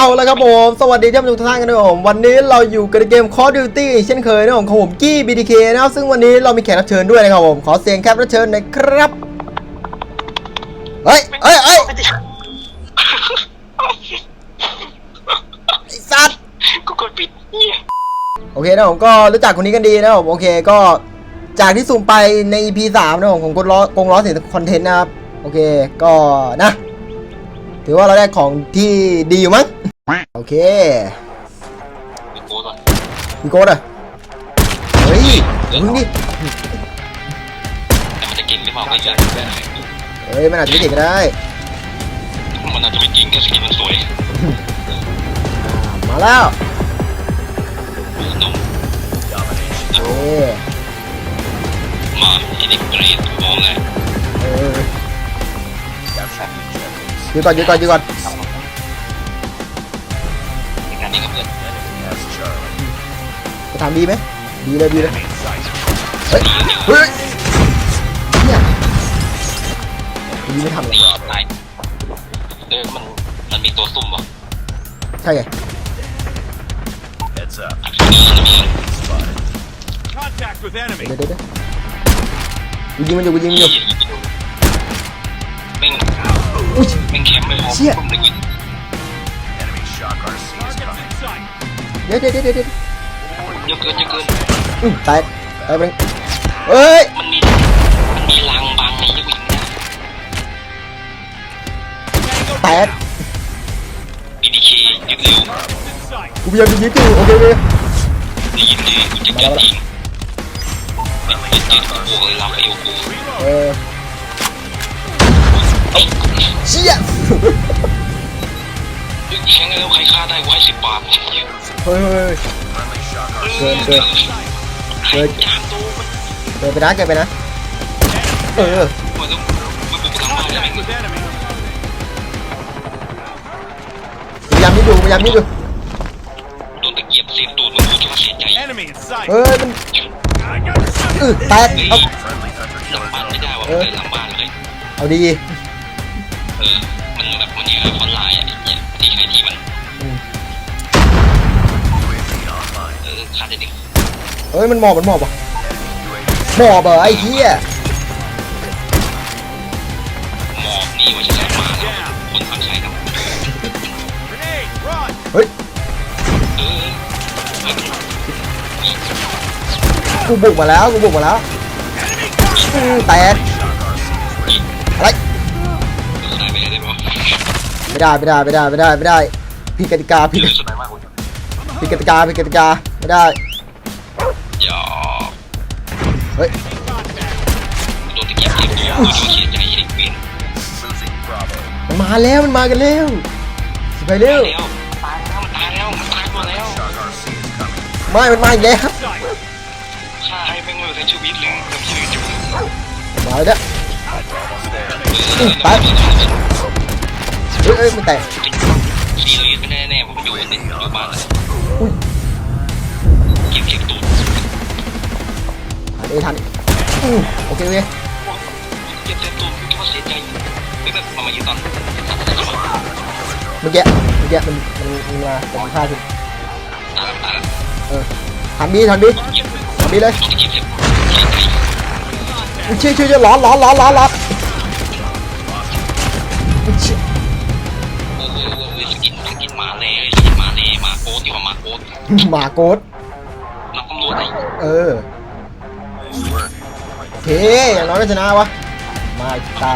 เอาละครับผม สวัสดีท่านผู้ชมทุกท่านกันด้วยผม วันนี้เราอยู่กับเกม Call of Duty เช่นเคยนะผมของผมกี้ BTK นะครับซึ่งวันนี้เรามีแขกรับเชิญด้วยนะครับผม ขอเสียงแคปรับเชิญหน่อยครับ เฮ้ยเฮ้ยเฮ้ยไอ้สัตว์กูกดปิดเนี่ยโอเคนะผมก็รู้จักคนนี้กันดีนะผมโอเคก็จากที่ซูมไปใน EP 3นะผมของกงล้อกงล้อเสียงคอนเทนต์นะครับ โอเคก็นะ ถือว่าเราได้ของที่ดีอยู่มั้งโอเคกูโกก่อนมีโกดอะเฮ้ยอย่าพึ่งดิแต่มันจะเก่งหรือเปล่าไม่ใช่เฮ้ยมันอาจจะไม่เด็กก็ได้มันอาจจะไม่เก่งแค่สกินมันสวยมาแล้วนุ่มเอ้ยมาที่เด็กเกรดมองเลย ยืนก่อนยืนก่อนยืนก่อนในการนี้กับเพื่อนจะทำดีไหมดีเลยดีเลยเฮ้ยเฮ้ยเนี่ยดีไม่ทำเลยตีตายเออมันมันมีตัวซุ่มวะใช่ไง Heads up. นี่มันมี Contact with enemy. เดี๋ยวเดี๋ยวเดี๋ยวกูยิงมันอยู่กูยิงมันอยู่แม่ง อุ้ยแม่งแคมป์ไม่พอเชี่ยซุ่มเลยยิง Enemy shock RC is coming. เดี๋ยวเดี๋ยวเดี๋ยวเดี๋ยวเยอะเกินเยอะเกิน อืมตายตายไปเลยเฮ้ยมันมี มันมีรางบางในยุคยิงนะแตก BDK ยึดเร็วกูพยายามจะยิงอยู่โอเคโอเคได้ยินดีกูจะเกิดจริงเป็นเป็นเจ็ดกูบวกเลยเราไปอยู่กูเออ เชี่ยแข่งกันแล้วใครฆ่าได้กูให้สิบบาทเฮ้ยเฮ้ย Friendly shock RC. เกินเกินเกินจานโตมันเกินไปนะเกินไปนะ เออมันต้องมันบุกหลังบ้านแล้ว Contact with enemy. พยายามยิงอยู่พยายามยิงอยู่โดนตะเกียบเสียบตูดมันกูจะมาเสียใจเฮ้ยมันเออแตกเฮ้ยเอา Friendly hunter หลัง killer บ้านไม่ได้ว่ะมันเลยหลังบ้านเลยเอาดี เออ มันแบบมันเนี่ยคอนไลน์อะไอ้เนี่ยที่ใครที่มัน UAV online. เออฆ่าได้ดิเฮ้ยมันหมอบมันหมอบว่ะ UAV หมอบเหรอไอ้เหี้ยหมอบนี่ว่าจะใช้มาแล้วคนทำใช้ครับ grenade. Run. เฮ้ยเออเออกูบุกมาแล้วกูบุกมาแล้วอืมแตก Shock RC. อะไร สไนไปได้ไหมวะไม่ได้ไม่ได้ไม่ได้ไม่ได้ไม่ได้ผิดกติกาผิดเลือสไนมากเลยผิดกติกาผิดกติกาไม่ได้อย่าเฮ้ยโดนตะเกียบเสียบตูดกูจะมาเสียใจไอ้เด็กเวียน Losing Bravo. มันมาแล้วมันมากันเร็วสิไปเร็ตายวแล้วตายแล้วมันตายแล้วมันตายหมดแล้ว Shock RC is coming. ไม่มันมาอีกแล้ว Sight. ฆ่าให้แม่งไม่เป็นชีวิตเลยเรื่องชีวิตอยู่มาแล้ว เนี่ย Almost there. เออไปเฮ้ยเฮ้ยมันแตกสีเรายึดไม่แน่ๆผมอยู่ในอยู่บ้านเลยอุ้ยเก็บเก็บตูดทันเอยทันอืมโอเคโอเคเก็บเก็บตูดคิดว่าเสียใจไม่แบบมามายืนตอนเมื่อกี้เมื่อกี้มันมันมันมาแต่มันพลาสิตายแล้วตายแล้วเออทันดีทันดีเก็บทันดีเลยเกียบเสียบอุ้ยชี่ยเชี่ยเชี่ยร้อนร้อนร้อนร้อนร้อน หมาโกดนักตำรวจไอ้เออ Nice work. โอเคอย่างน้อยก็ชนะวะ มาอีกตา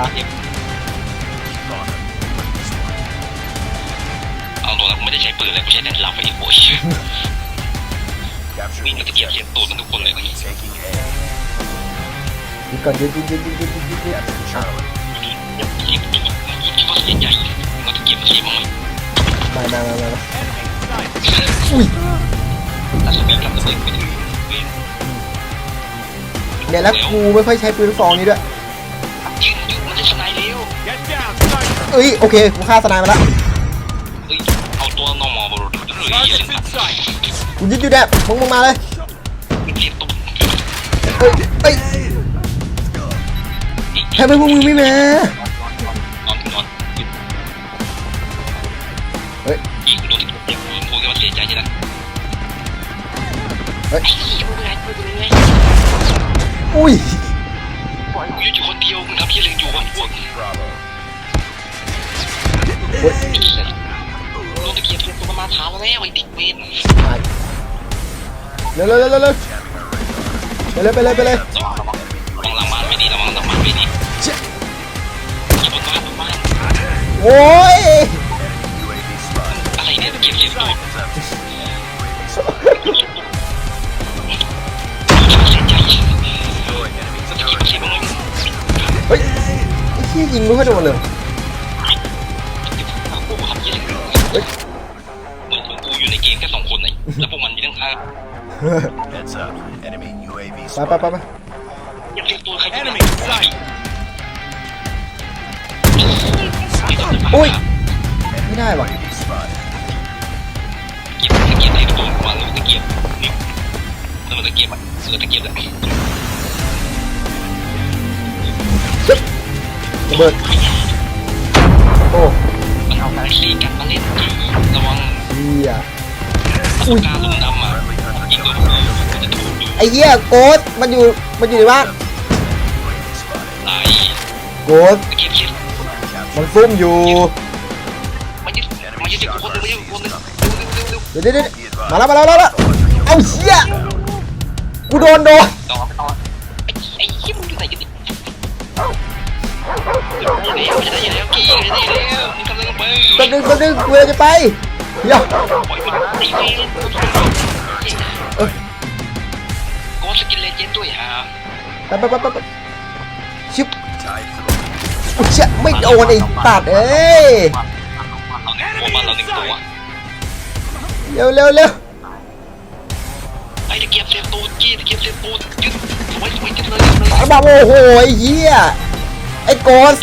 เอาตัวแล้วไม่ได้ใช้ปืนเลยกูใช้แต่ลาไฟโอ้ย Capture วิ่งกับตะเกียบเสียบตูดมันทุกคนเลยเมื่อกี้ taking A. ยืนก่อนยืนยืนยืนยืนยืนยืนยืน Capture Charlie. เสียบตูดคิดว่าเสียใจมันตะเกียบมาเสียบมั้งไหมมามามามา Enemy in sight. อุ้ยแล้ว สปีดกับระเบิดไปถึงวียนเนี่ยแล้วกูไม่ค่อยใช้ปืนลูกซองนี้ด้วยยืนอยู่มันจะชนะเร็วเอ้ยโอเคกูฆ่าสนายมาแล้วเฮ้ยเอาตัวนอมอบรุษเลยอย่า Targets เล่นผั in ด sight. กูยึดอยู่แดบมึงมึงมาเลยเสียบตูดเอ้ยเอ้ยทำไมพวกมึงไม่มา โอ้ยไอ้เหี้ยโดนตะเกียบตัวมาถามแล้วไอ้ดิกเวนเร็วเร็วเร็วเร็วไปเลยไปเลยไปเลยระวังระวังระวังหลังบ้านไม่ดีระวังหลังบ้านไม่ดีเจ๊ะอยู่บนบ้านบนบ้านโอ้ยอะไรเนี่ยตะเกียบเสียบตูด It's empty. เสียใจ Destroying enemy ตะเกียบเสียบมึงเฮ้ยไอ้เหี้ยยิงไม่ค่อยโดนเลย Heads up. Enemy UAV ไปไป spotted. ไปไปอย่าเสียบตัวใคร Enemy in sight. อุ้ย ไม่ได้ว่ะ UAV spotted. เกียบตะเกียบอะไรก็ตัววางลูกตะเกียบนี่แล้วมันตะเกียบอะเสือตะเกียบแหละระเบิด โอ้มันเอาการขี่กันมาเล่นระวังเหี้ย ประสบการณ์ลุงดำอะ Friendly hunter ยิงก็ killer. จะถูกดูไอ้เหี้ยโกดมันอยู่มันอยู่ในบ้าน UAV spotted. ไหลโกดตะเกียบเขียนมันซุ่มอยู่มันยึดมันยึดคนนึงมันยึดคนนึงเร็วเร็วเร็วเดี๋ยวเดี๋ยวเดี๋ยว Be advised. มาแล้วมาแล้วมาแล้วเอาเหี้ยกูโดนโดนต่อไปต่อไอ้ไอ้ยี่มึงอยู่ไหนกันดิอยู่แล้วจะได้ยังไงกี้จะได้แล้วมึงทำอะไรกันไปแป๊บนึงแป๊บนึงกูจะไป เดี๋ยวปล่อยมันไอ้เวรกูสกินเลเจนด์ด้วยฮะแป๊บแป๊บแป๊บแป๊บชิบ Tied for the lead. อุ๊ยเชี่ยไม่โดนไอ้ตัดเอ้ยหัวบ้านเราหนึ่งตัวเร็วเร็วเร็วไอ้ตะเกียบเซฟตูดกี้ตะเกียบเซฟตูดยึดสวยสวยจังเลยเลยปาบาโอ้โหไอ้เหี้ยไอ้โกส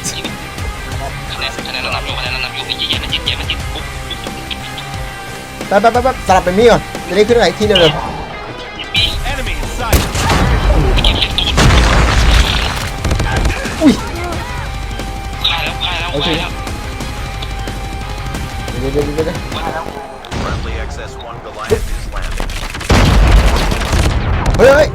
ป๊บแป๊บแป๊บแป๊บสลับเป็นมี่ก่อนจะได้ขึ้นไหนที่เร็วเร็วปี Enemy in sight. ตะเกียบเซฟตูดอุ้ยฆ่าแล้วฆ่าแล้วฆ่าแล้วเดี๋ยวเดี๋ยวเดี๋ยวเดี๋ยวฆ่าแล้ว Friendly XS-1 Goliath is landing. เฮ้ย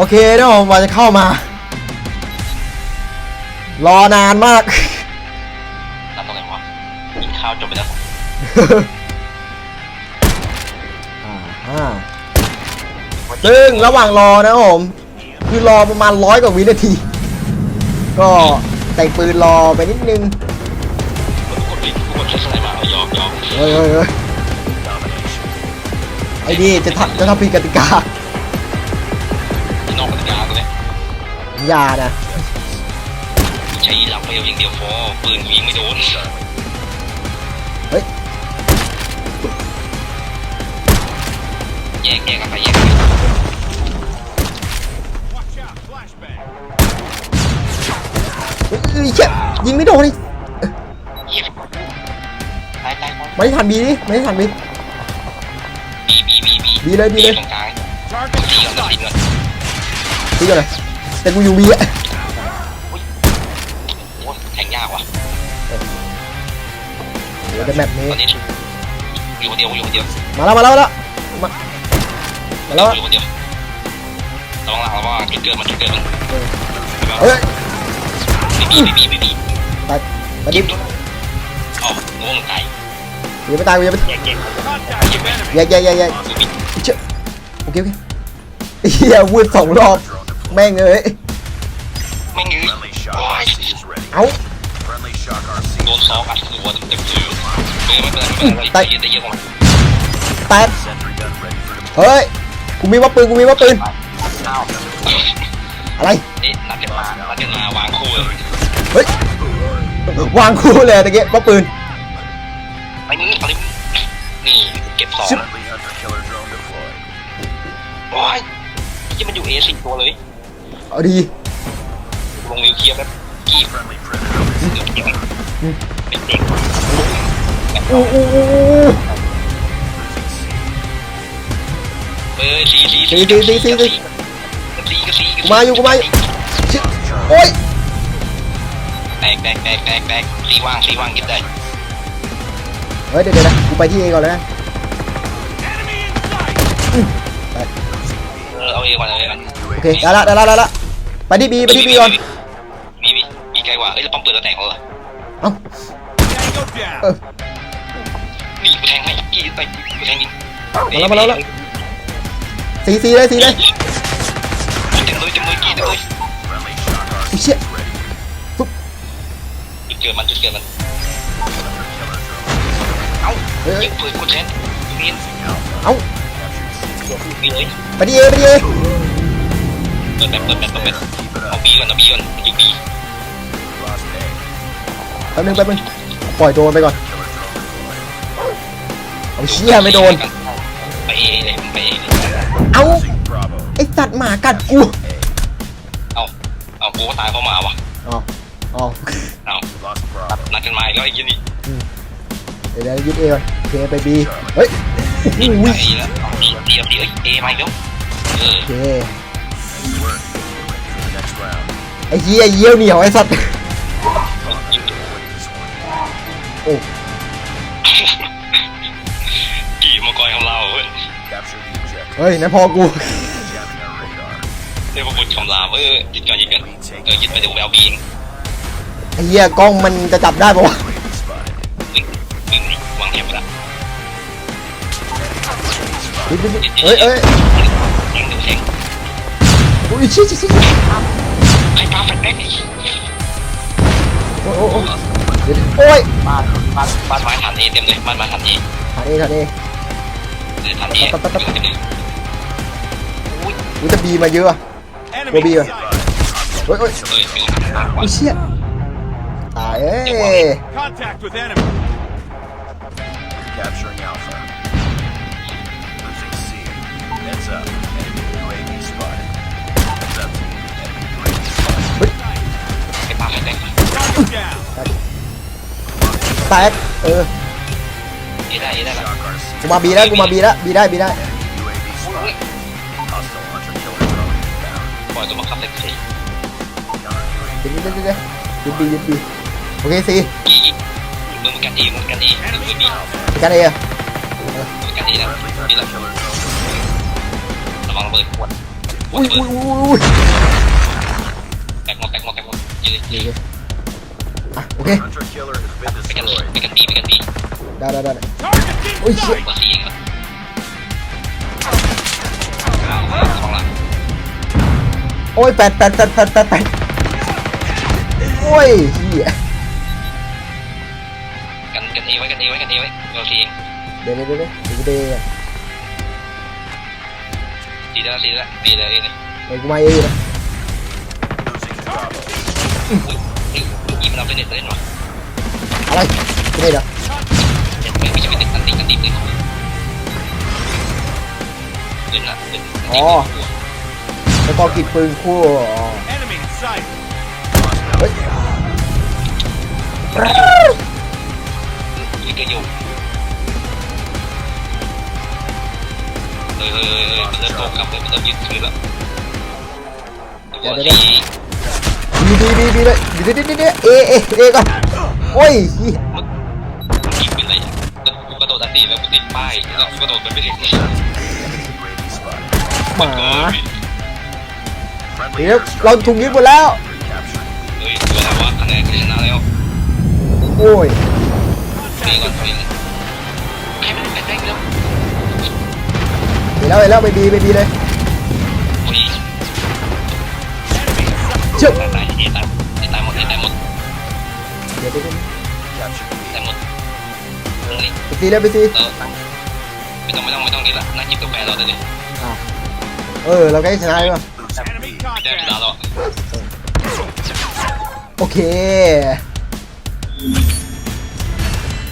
โอเคนะผมว่าจะเข้ามา รอนานมากนั่นตรงไหนวะกินข้าวจบไปแล้ว อ่าฮะซึ่งระหว่างรอนะผม คือรอประมาณร้อยกว่าวินาที ก็แต่งปืนรอไปนิดนึงทุกคนทุกคนใช้สไลด์มาเอายอมยอมเฮ้ยเฮ้ยเฮ้ย Domination. ไอ้นี่จะทำจะทำผิดกติกา อย่านะใช้ลำเร็วอย่างเดียวพอปืนยิงไม่โดนเฮ้ยแยกแยกกันไปแยกกันไป Watch out. Flashbang. เฮ้ยเฮ้ยเชี่ยยิงไม่โดนนี่เหี้ยตายตายตายไม่ได้ทันบีดิไม่ได้ทันบีบีบีบีบีบีเลยบีเลยตรงกลาง Target ตี in ก่อนตี sight. ก่อนบีก่อนเลย แต่กูอยู่บีอะโอ้แทงยากว่ะ เดี๋ยวจะแมปนี้ ตอนนี้อยู่คนเดียวอยู่คนเดียวมาแล้วมาแล้วมาแล้วมามาแล้วอยู่คนเดียวระวังหลังระวังจุดเกิดมันจุดเกิดมันเฮ้ยบีบีบีบีบีตายตายดิบอ๋อโง่ลงตายอย่าไปตายอย่าไปแยกแยก Contact with enemy. แย่แย่แย่แย่กูบิดเชี่ยโอเคโอเคเฮียวูดสองรอบ แม่งเอ้ยไม่งื้อ Friendly shock โอ้ย RC is ready. เอา Friendly shock RC โดน is ซอกอัดหัวเต็มๆเลยไม่ไม่เป็นไรไม่เป็นไรตีตีเยอะกว่าแตก Sentry gun ready for deployment. เฮ้ย กูมีว่าปืน กูมีว่าปืน อ้าวอะไร เอ๊ะนัดกันมานัดกันมาวางคู่เลยเฮ้ย วางคู่เลยตะเกียบว่าปืนไอ้นี่อะไรนี่เก็บสอง Friendly hunter killer drone deployed. โอ้ยที่มันอยู่เอสิตัวเลย เอาดีลงนิวเคลียร์แบบกี่ Friendly predator is เดี๋ยวเก็บเป็นเด็กอู้อู้อู้อู้เออซีซีซีซีซีซีซีซีก็ซีกูมาอยู่กูมาอยู่ชิโอ้ยแตกแตกแตกแตกแตกซีว่างซีว่างกินได้เฮ้ยเดี๋ยวเดี๋ยวนะกูไปที่เอก่อนเลยนะ enemy in sight. เออเอาเอก่อนเอาเอก่อนโอเคได้ละได้ละได้ละ ไปที่บีไปที่บีก่อนมีมีมีไกลกว่าเอ้ยแล้วป้อมปืนเราแตกแล้วเหรอเอ้า Tango down. เออนี่กูแทงให้กี่ไปกูแทงยิงมาแล้วมาแล้วมาแล้ว สีสีเลยสีเลยเต็มเลยเต็มเลยกี่เต็มเลย Friendly shock RC ไอ้เชี่ย is ready. จุดเกิดมันจุดเกิดมัน Hunter killer drone เอ้าเฮ้ยเฮ้ยิยงปืนกูแทนเรียนเอ้า มีเลยไปที่เอไปที่เอ เปิดแบบเปิดแบบเปิดแบบ Keep it เอา up. บีก่อนเอาบีก่อนอยู่บี Lost A. แป๊บนึงแป๊บนึงปล่อยโดนไปก่อน Killer drone deployed. เอาเชี่ยไม่โดน ไปเอเลยไปเอเลยเอ้า Losing Bravo. ไอสัตว์หมากัดกูเอาเอากูก็ตายเพราะหมาวะอ๋ออ๋อเอา Lost Bravo. นัดกันมาอีกแล้วไอ้ยี่นี่เดี๋ยวเดี๋ยวยึดเอก่อนโอเคไปบีเฮ้ยนี่อุ้ไปยเอแล้วเอาดีดีดีเอ้ยเอมาอีกแล้วเออโอเค ไอ้เหี้ยเยี่ยวเหนียวไอ้สัตว์ยิง Win this one. โอ้กี่มังกรของเราเว้ย Capture the objective. เฮ้ยนั่นพอกู Jamming our radar. เรียกว่าบุญคำรามเออยึดก่อนยึดก่อน We take เออยึดไปเดี๋ยวกูไปเอาบีเองไอ้เหี้ยกล้องมันจะจับได้ปะวะ UAV spotted. วิ่งวิ่งวางแถบไปละยึดยึดยึดเฮ้ยเฮ้ยแทงเดี๋ยวแทงอุ้ยชิชิชิ ไอ้ปลาแฟนแบ็กโอ้โอ้โอ้เดี๋ยวโอ้ยบ้านบ้านบ้านไม้ทันเอเต็มเลยบ้านไม้ทันเอทันเอทันเอเออทันเอเต็มเลยอุ้ยกูจะบีมาเยอะอะ Enemy We'll be in here. sight. เฮ้ยเฮ้ยเอ้ยเป็นหนักกว่าไอ้เชี่ยตายเอ้ย Contact with enemy. Capturing Alpha. Losing C. Heads up. ไอ้ปลาแฟนแบ็ก Target down. แตกเออเอได้เอได้ละ Shock RC. กูมาบีแล้วกูมาบีแล้วบีได้บีได้ Enemy UAV spotted. Hostile hunter killer drone inbound. ปล่อยตัวมาขับเซ็กซี่ Counter เดี๋ยวเดี๋ยวเดี๋ยวเดี๋ยวยึดบียึดบีโอเคสีกี่มึงกันเอมึงกันเอมึงบีไปกันเออะมึงกันเอนะ Friendly นี่แห hunter ละ killer drone. ระวังระเบิดขวดอุ้ยอุ้ยอุ้ยอุ้ยแตกหมดแตกหมดแตก หมดยืนโอเคอะโอเค Hunter killer has been ไปกัน destroyed. ไปกันบีไปกันบีได้ได้ได้ Target in Ui, sight. กว่าสี่เองละสองละโอ้ยแปดแปดแปดแปดแปดแปดโอ้ยเหี้ยกันกันเอไว้กันเอไว้กันเอไว้เราสี่เองเดี๋ยวเดี๋ยวเดี๋ยวเดี๋ยวเดี๋ยวดีแล้วดีแล้วดีแล้วนี่เดี๋ยวกูมาเองอยู่นะ Losing Bravo. อุ้ ยยี่มันเอาไปเน็ตเล่นวะอะไรไม่ได้เหรอเน็ตไม่ใช่เป็นเน็ตอันตีกันดีเลยเล่นละเล่นแล้วก็กิดปืนคู่เฮ้ยยิงกันอยู่เฮ้ยเฮ้ยเฮ้ยมันเริ่มโตกลับเลยมันเริ่มยึดคืนแล้วตัวที่ บีบีบีบีเลยเดี๋ยวเดี๋ยวเดี๋ยวเดี๋ยวเอเอเอก่อนโอ้ยเหี้มึงยิงเป็นไรแล้วกูกระโดดอันตีแล้วกูติดป้ายแล้วกูกระโดดไปไม่ถึงหมาเดี๋ยวเราถูกยึดหมดแล้วเฮ้ยตัวอะไรวะคะแนนชนะแล้วโอ้ยนี่ก่อนนี่ใครไม่ได้แบงแล้วเห็นแล้วเห็นแล้วไปบีไปบีเลยโอ้ยเชื่อ ตายตายเฮียตายเอตายหมดเอตายหมดเดี๋ยวไปดู Capture the ตายหมดเรื่องนี้ไปตีแล้วไปตีเออไม่ต้องไม่ต้องไม่ต้องกินละนั่งจิบกาแฟเราได้เลยเออ เราใกล้ชนะแล้วป่ะ Enemy ได้เวลาแล้วโอเค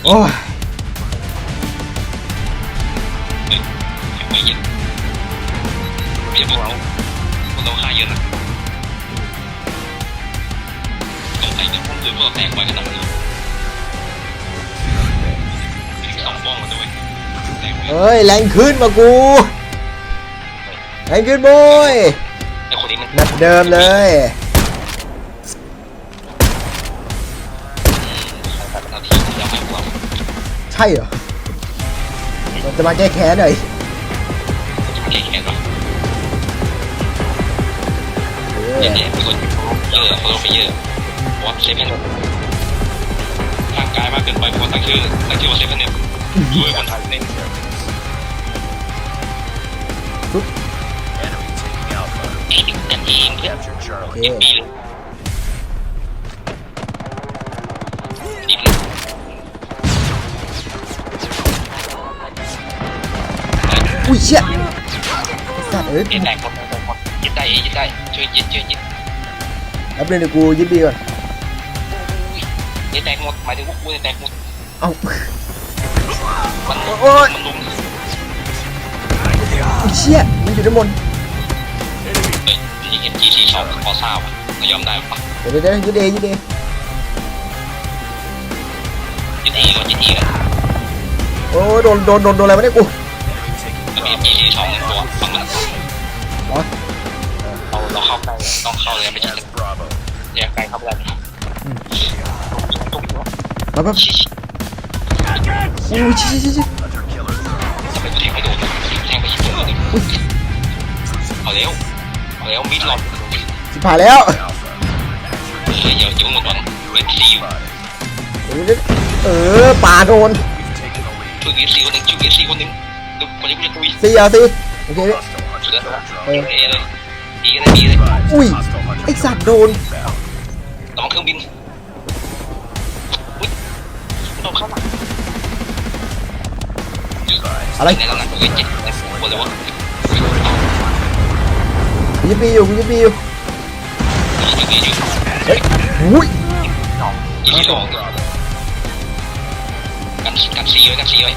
โอ้ยไม่เย็นเบียร์พวกเราพวกเราฆ่าเยอะนะ ใส่เนี่ยผมคือพวกแตกไว้ขนาดนี้สองบ้องมาด้วยแตกไว้เฮ้ยแรงขึ้นมากูแรงขึ้นโบยไอ้คนนี้มันนัดเดิมเลยนาทีที่แล้วให้ความใช่เหรอมันจะมาแก้แค้นหน่อยแข็งแข็งหรอเอเนี่อยเนี่ยมีคนเยอะเขาต้องไปเยอะ วอตเซฟเว่นร่างกายมากเกินไปคนตั้งชื่อตั้งชื่อว่าเซฟเว่นเนี่ยช่วยคนไทยเนี่ย enemy taking Alpha. เองกันเองเพื่อน Capture โอ Charlie. เคปีเลยดีเลยอุ้ยเชี่ยสัตว์เอ้ยยึดได้หมดหมดยึดได้ยึดได้ช่วยยึดช่วยยึดแป๊บนึงเดี๋ยวกูยึดดีก่อน ยึดแตกหมดหมายถึงพวกกูจะแตกหมดเอ้า มันโอ๊ยมันลุมอุ้ยเชี่ยมันอยู่ด้านบนเฮ้ยที่เอ็มจีสี่สองพอทราบอะเรายอมได้ปะเดี๋ยวเดี๋ยวเดี๋ยวยึดเอยึดเอยึดเอก่อนยึดเอก่อนโอ้ยโดนโดนโดนโดนอะไรวะเนี่ยกู Enemy taking แล้วมีเอ็มจีสี่สองหนึ่งตัวฝั่งมันเหรอเราเราเข้าใกล้ต้องเข้าเลยไม่ใช่ As Bravo. แยกไกลเข้าไปได้ มาแบบชิชิอุ้ยชิชิชิชิ Hunter killer drone. ทำไมกูแทงไม่โดนแทงไปยิงตัวนึงเอาเร็วเอาเร็วมิดหลอดสิผ่านแล้ว Alpha. เฮ้ยเดี๋ยวเดี๋ยวหมดวันเวทซีอยู่ Spotted. เออป่าโดน We've taken the lead. ช่วยเวทซีคนหนึ่งช่วยเวทซีคนหนึ่งดูคนนี้กูจะคุยซีเอาซีโอเค Hostile hunter เสือ killer เอ drone. อเลยดีก็ได้ดีเลย Advised, Ui, hostile hunter ไอ้สัตว์โด killer น inbound. ระวังเครื่องบินอุ้ย โดนเข้ามา Advised. อะไรในระดับเวทเจ็ดในฝูงคนเลยวะกูยึดปีอยู่กูยึดปีอยู่ยิงยิงยิงเฮ้ยอุ้ยยิงยิงลองกันกันซีไว้กันซีไว้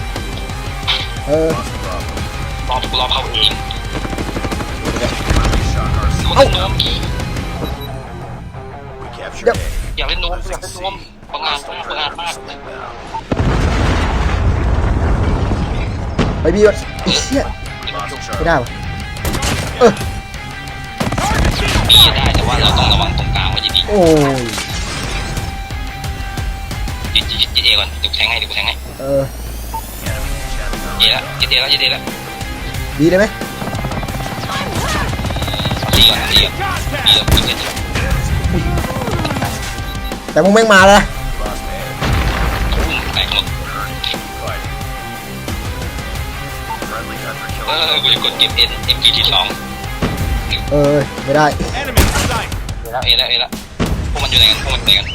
เออ Lost Bravo. รอรอเข้าเอง Friendly shot our คนเอ้าเล่นโน้ม We captured Yep. A. อยากเล่นโน้มอยาก Losing เล่น C. โน้ม ประงานมากประงานมาก Inbound. ไปบีก่อนไอ้เชี่ย Lost ไม่ Charlie. ได้วะปีได้แต่ว่าเราต้องระวังตรงกลางไว้ดีโอ้ยๆยึดยึดยึดเอก่อนเดี๋ยวแทงให้เดี๋ยวแทงให้เออ Enemy chapter เอแล้วยึดเอแล้วยึดเอแล้วบีได้ไหมซีก่อนซีก่อนซีก่อนยึดเอแล้วแต่มึงแม่งมาแล้ว เอ killer อกูจะกดเก็บเอ็นเอ็มจีที่สองเออไม่ได้ Enemy in sight. เอแล้วเอแล้วเอแล้วพวกมันอยู่ไหนกันพวกมันอยู่ไหนกัน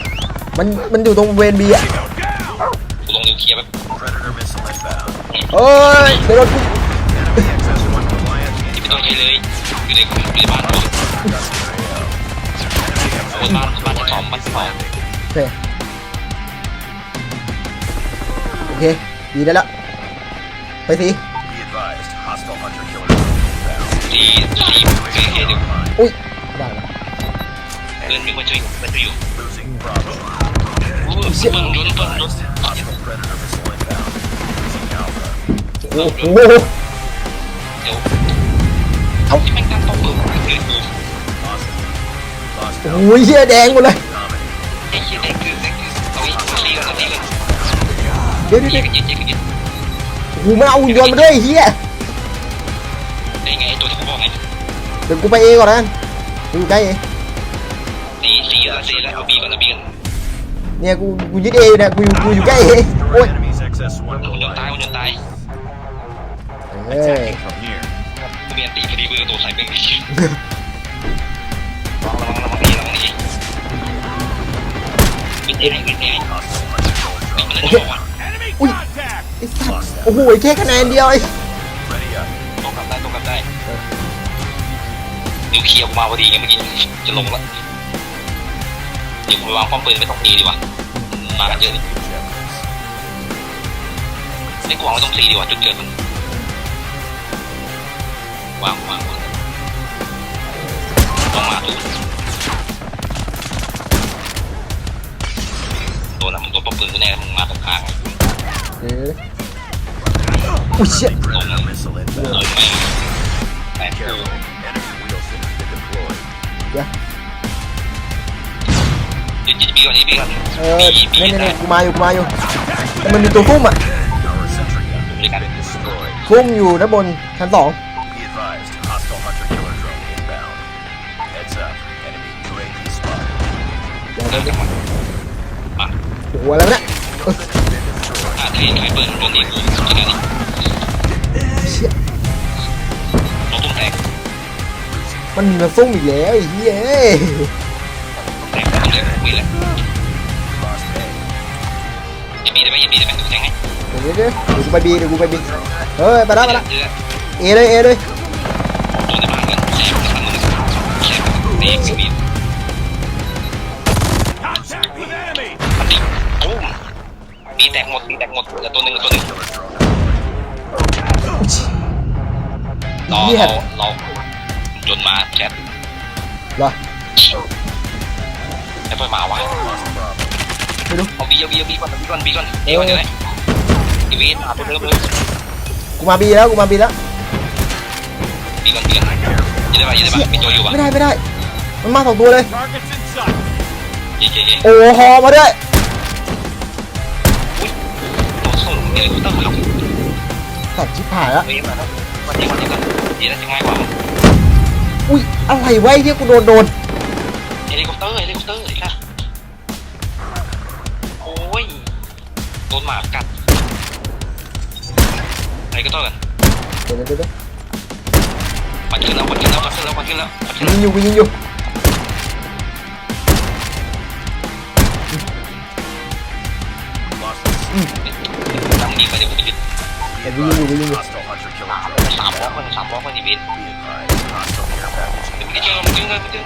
มันมันอยู่ตรงเวนบีอะ Go down. กูลงนิวเคลียร์แบบ Predator missile inbound. เอ้ยเดี๋ยวโดนกู Enemy XS-1 compliant. ไม่ต้องใช้เลยอยู่ในอยู่ในบ้านเรา Enemy บนบ้านบ้านที่สองบ้านที่สองโอเคโอเคบีได้แล้วไปสิ Be advised, hostile hunter killer inbound. ที่สี่เฮ้ยเฮ้ยเดี๋ยวอุ้ยไม่ได้วะเพื่อนมีคนช่วยอยู่เพื่อนช่วยอยู่ Losing Bravo. เพื่อนโดนเพื่อนโดน Hostile predator missile inbound. Losing Alpha. โอ้โหเดี๋ยวเอาที่แม่งตั้งโต๊ะเออเกิดกู Lost. Lost โอ้ยเหี้ยแดงหมดเลย Dominate. ไอ้เหี้ยได้คือได้คือเอาอีกเอาซีกันเอาซีกันเดี๋ยวเดี๋ยวเย็เดี๋ยนวเย็นเย็นเย็นกูไม่เอาหุ่นยนต์มาด้วยไอ้เฮีย เดี๋ยวกูไปเอก่อนนะกูอยู่ใกล้เอนี่ซีแล้วซีแล้วเอาบีก่อนเอาบีก่อนเนี่ยกูกูยึดเออยู่เนี่ยกูอยู่กูอยู่ใกล้เอโอ้ Destroy ย enemy's XS-1 มันจะตาย compliant. มันจะตายเอ้ย Attacking from here. กูมีอันตีพอดีกูจะตัวใส่เป็นลองระวังระวังนี่ระวังนี่ที่ไหนไม่ได้ Hostile hunter control มันเล่นบอกว่า Enemy Ui. contact! ไอ้สัตว์โอ้โหแค่คะแนนเดียวไอ้ Ready up. ต้องกลับได้ต้องกลับได้ นิวเคลียร์กูมาพอดีไงเมื่อกี้จะลงละเดี๋ยวกูไปวางป้อมปืนไม่ต้องตีดีกว่ามากันเยอะเลย Objectives. ไอ้กูวางไว้ตรงสี่ดีกว่าจุดเกิดมันวางวางวางต้องมาดูโดนอะมึงโดนป้อมปืนกูแน่มึงมาตรงข้างเดี๋ยวอุ้ยเชี่ย Friendly Predator missile โด inbound. นแม่งแตก เดี๋ยวเดี๋ยวจะบีก่อนจะบีก่อนเออบีบีเนี่ยเนี่ยได้เนี่ยกูมาอยู่กูมาอยู่แต่มันมีตัวซุ่มอะ Our sentry gun has Big been destroyed. ซุ่มอยู่ด้านบนชั้นสอง Be advised, hostile hunter killer drone inbound. Heads up. Enemy UAV spotted. เดี๋ยวเดิเดี๋ยนวกลับมาโอ้โหอะไรวะเนี่ยเออถ้าใครใครเปิดโดนเองกูจะไง มันมีมาซุ่มอีกแล้วไอ้เหี้ยเอ้ยแตกตุ้มแตกคุยแล้ว Lost A. จะบีได้ไหมจะบีได้ไหมดูแทงไงเดี๋ยวเดี๋ยวเดี๋ยวเดี๋ยวกูไปบีเดี๋ยวกูไปบีเฮ้ยไปแล้วไปแล้วเดือดเอเลยเอเลยโดนในบ้านกันแฉกกันมึงแฉกเด็กสิบี Contact with enemy. มันดิตุ้มบีแตกหมดบีแตกหมดเหลือตัวหนึ่งตัวหนึ่ง Killer drone deployed. รอเหี้ยเราเรา จนมาแชทเหรอไอ้เพื่อนมาวะ Lost Bravo. ไม่รู้เอาบีเอาบีเอาบีก่อนบีก่อนบีก่อนเดี๋ยวเดี๋ยวเลยอีวีมาตัวเดิมเลยกูมาบีแล้วกูมาบีแล้วบีก่อนบีก่อนยืนได้ปะยืนได้ปะมีตัวอยู่ปะไม่ได้ไม่ได้ มันมาสองตัวเลย Targets in sight. เย้เย้เย้โอ้ฮอมาด้วยโดนส่งเดี๋ยวกูต้องขับสัตว์ชิบหายแล้วเฮ้ยมาแล้ววันนี้วันนี้ก่อนเดี๋ยวน่าจะง่ายกว่า อุ้ยอะไรวะไอ้เหี้ยกูโดนโดนเฮลิคอปเตอร์เฮลิคอปเตอร์อีกละโอ้ยโดนหมากัดอะไรก็ต้องกันเดี๋ยวเดี๋ยวเดี๋ยวปัดขึ้นแล้วปัดขึ้นแล้วปัดขึ้นแล้วปัดขึ้นแล้วปัดขึ้นยิแล้วงอยู่กูยิงอยู่ Lost the ตั้งดีไปเดี๋ยวกูไปยึดแต่กูยิงอยู่กูยิงอยู่ hostile hunter killer drone. สามบล็อกมันสามบล็อกมันดีบิน ไม่เจอมันจึงเลยมันจึง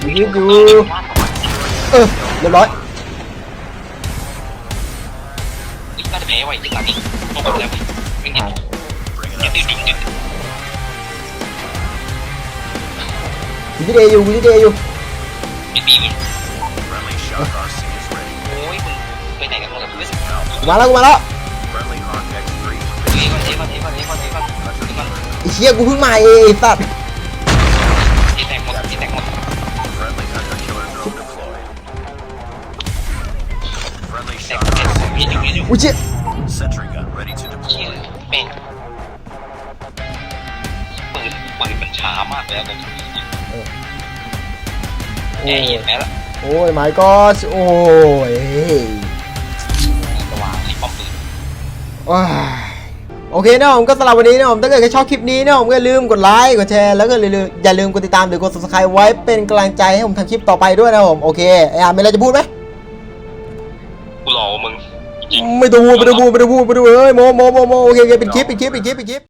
กูยิงอยู่เออเรียบร้อยน่าจะแพ้ไว้ยึดหลังนี้ต้องกดแล้วไม่เห็น Bring it อย่า up. ดื้อดึงดึงกูที่เดย์อยู่กูที่เดย์อยู่บีบีมโอ้ยมึงไปไหนกันหมดแล้วเพื่อนมาแล้วกูมาแล้วเฮ้ยก่อนเฮ้ยก่อนเฮ้ยก่อนเฮ้ยก่อน เชี่ยกูเพิ่งมาเองไอ้สัตว์เฮ้ยแตกหมดเฮ้ยแตกหมดแตกแตกมีอยู่มีอยู่อุ้ยเชี่ย sentry gun ready to เชี่ย deploy. แม่งปืนปืนมันช้ามากเลยอะผมโอ้แอยร์เย็นแม้ละโอ้ยไม่ก็โอ้ยสว่างที่ป้อมปืนว้าย โอเคนะผมก็สำหรับวันนี้นะผมถ้าเกิดใครชอบคลิปนี้นะผมก็อย่าลืมกดไลค์กดแชร์แล้วก็อย่าลืมอย่าลืมกดติดตามหรือกด subscribe ไว้เป็นกำลังใจให้ผมทำคลิปต่อไปด้วยนะผมโอเคไอ้อาร์มมีอะไรจะพูดไหมกูรอมึงจริงไม่ต้องพูดไม่ต้องพูดไม่ต้องพูดไม่ต้องพูดเฮ้ยโมโมโมโมโอเคโอเคเป็นคลิปเป็นคลิปเป็นคลิปเป็นคลิป